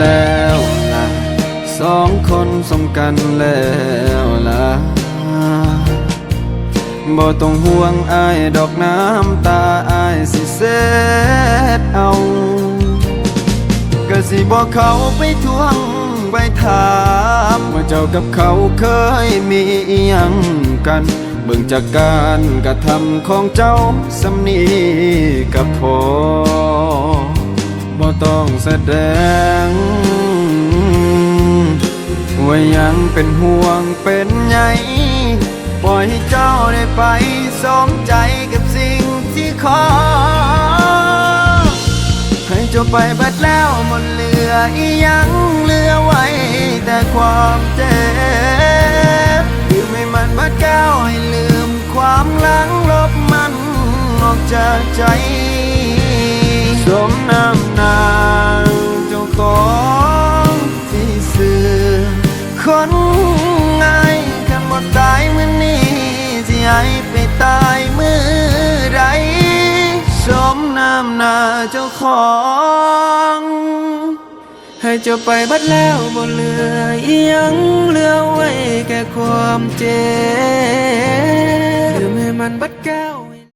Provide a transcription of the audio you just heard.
แล้วล่ะสองคนสมกันแล้วล่ะบ่ต้องห่วงอายดอกน้ำตาอายสิเซ็ดเอาก็สิบอกเขาไปทวงไปถามว่าเจ้ากับเขาเคยมีอิหยังกัน เบิ่งจากการกระทำของเจ้าสำนีกับพอบ่ต้อง แสดง ว่ายังเป็นห่วงเป็นใยปล่อยให้เจ้าได้ไปสมใจกับสิ่งที่ขอ ให้เจ้าไปบัดแล้วหมดเหลืออียังเหลือไว้ แต่ความเจ็บลืมให้มันบัดแก้วให้ลืมความหลังลบมันออกจากใจ สมน้ำ คนง่ายกันหมดตายเมื่อนี้สิให้ไปตายเมื่อใดสมน้ำหน้าเจ้าของให้เจ้าไปบัดแล้วบ่เหลืออีหยังเหลือไว้แค่ความเจ็บลืมให้มันบัดแก้ว